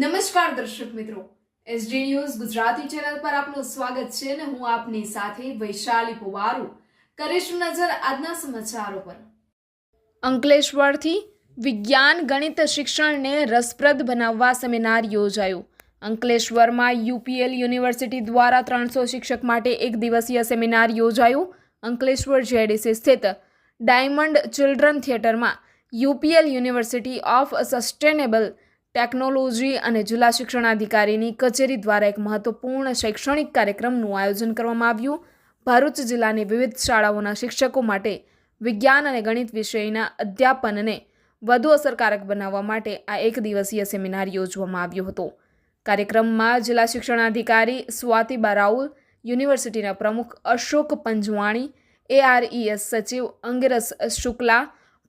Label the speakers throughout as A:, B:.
A: નમસ્કાર દર્શક મિત્રો. એસડી ન્યૂઝ ગુજરાતી ચેનલ પર આપનું સ્વાગત છે અને હું આપની સાથે વૈશાલી પુવારુ. કરીશું નજર આજના સમાચારો પર. અંકલેશ્વરથી વિજ્ઞાન, ગણિત, શિક્ષણને રસપ્રદ બનાવવા સેમિનાર યોજાયો. અંકલેશ્વરમાં યુપીએલ યુનિવર્સિટી દ્વારા ત્રણસો શિક્ષક માટે એક દિવસીય સેમિનાર યોજાયું. અંકલેશ્વર જેડીસી સ્થિત ડાયમંડ ચિલ્ડ્રન થિયેટરમાં UPL university of sustainable technology અને જિલ્લા શિક્ષણાધિકારીની કચેરી દ્વારા એક મહત્વપૂર્ણ શૈક્ષણિક કાર્યક્રમનું આયોજન કરવામાં આવ્યું. ભરૂચ જિલ્લાની વિવિધ શાળાઓના શિક્ષકો માટે વિજ્ઞાન અને ગણિત વિષયના અધ્યાપનને વધુ અસરકારક બનાવવા માટે આ એક દિવસીય સેમિનાર યોજવામાં આવ્યો હતો. કાર્યક્રમમાં જિલ્લા શિક્ષણાધિકારી સ્વાતિબા રાઉલ, યુનિવર્સિટીના પ્રમુખ અશોક પંજવાણી એઆરઈએસ સચિવ Angiras Shukla,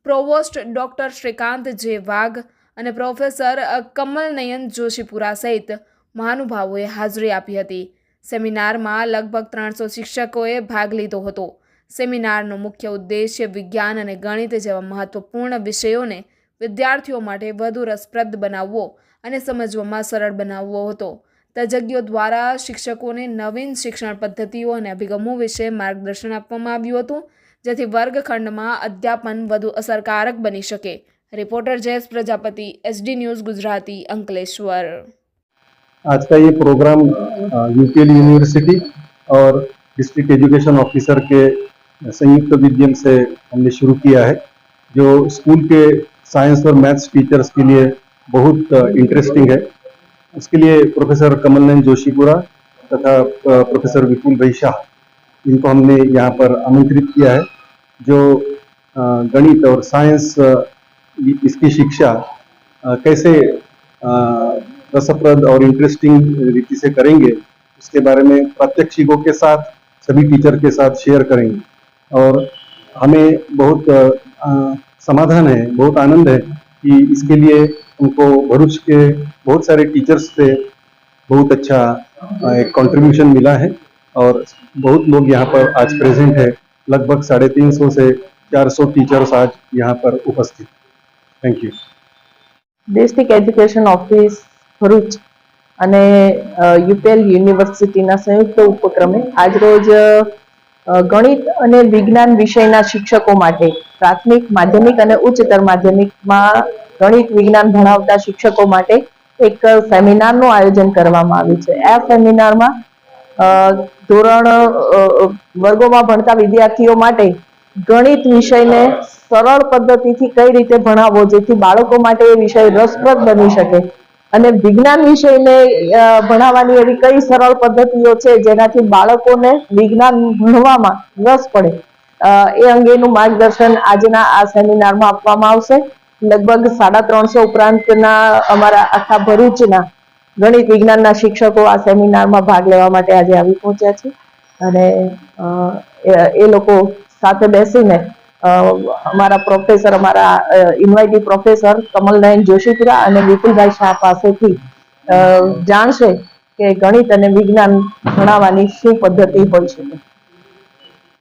A: provost doctor Shrikant J Wagh અને પ્રોફેસર કમલનયન જોશીપુરા સહિત મહાનુભાવોએ હાજરી આપી હતી. સેમિનારમાં લગભગ ત્રણસો શિક્ષકોએ ભાગ લીધો હતો. સેમિનારનો મુખ્ય ઉદ્દેશ્ય વિજ્ઞાન અને ગણિત જેવા મહત્વપૂર્ણ વિષયોને વિદ્યાર્થીઓ માટે વધુ રસપ્રદ બનાવવો અને સમજવામાં સરળ બનાવવો હતો. તજજ્ઞો દ્વારા શિક્ષકોને નવીન શિક્ષણ પદ્ધતિઓ અને અભિગમો વિશે માર્ગદર્શન આપવામાં આવ્યું હતું, જેથી વર્ગખંડમાં અધ્યાપન વધુ અસરકારક બની શકે. Reporter Jayesh Prajapati SD news Gujarati Ankleshwar
B: आज का ये प्रोग्राम यूपीएल यूनिवर्सिटी और डिस्ट्रिक्ट एजुकेशन ऑफिसर के संयुक्त विद्यम से हमने शुरू किया है, जो स्कूल के साइंस और मैथ्स टीचर्स के लिए बहुत इंटरेस्टिंग है। उसके लिए प्रोफेसर कमलनयन जोशीपुरा तथा प्रोफेसर विपुल भाई शाह इनको हमने यहाँ पर आमंत्रित किया है, जो गणित और साइंस इसकी शिक्षा कैसे रसप्रद और इंटरेस्टिंग रीति से करेंगे, उसके बारे में प्रात्यक्षिकों के साथ, सभी टीचर के साथ शेयर करेंगे। और हमें बहुत समाधान है, बहुत आनंद है कि इसके लिए उनको भरूच के बहुत सारे टीचर्स से बहुत अच्छा एक कंट्रीब्यूशन मिला है। और बहुत लोग यहाँ पर आज प्रेजेंट है। लगभग साढ़े तीन सौ से चार सौ टीचर्स आज यहाँ पर उपस्थित thank you
C: district education office Bharuch. અને યુપીએલ યુનિવર્સિટીના સંયુક્ત ઉપક્રમે આજરોજ ગણિત અને વિજ્ઞાન વિષયના શિક્ષકો માટે પ્રાથમિક, માધ્યમિક અને ઉચ્ચતર માધ્યમિકમાં ગણિત, વિજ્ઞાન ભણાવતા શિક્ષકો માટે એક સેમિનારનું આયોજન કરવામાં આવ્યું છે. આ સેમિનારમાં ધોરણ વર્ગોમાં ભણતા વિદ્યાર્થીઓ માટે ગણિત વિષયને સરળ પદ્ધતિથી કઈ રીતે ભણાવવો જેથી બાળકો માટે એ વિષય રસપ્રદ બની શકે. અને વિજ્ઞાન વિષયને ભણાવવાની એવી કઈ સરળ પદ્ધતિઓ છે જેનાથી બાળકોને વિજ્ઞાન ભણવામાં રસ પડે. એ અંગેનું માર્ગદર્શન આજના આ સેમિનારમાં આપવામાં આવશે. લગભગ સાડા ત્રણસો ઉપરાંતના અમારા આખા ભરૂચના ગણિત વિજ્ઞાનના શિક્ષકો આ સેમિનારમાં ભાગ લેવા માટે આજે આવી પહોંચ્યા છે. અને એ- લોકો સાથે બેસીને અમારા પ્રોફેસર, અમારા ઇન્વાઇટી પ્રોફેસર કમલનયન જોશીપુરા અને વિપુલભાઈ શાહ પાસેથી જાણશે કે ગણિત અને વિજ્ઞાન ભણાવવાની શું પદ્ધતિ હોય શકે.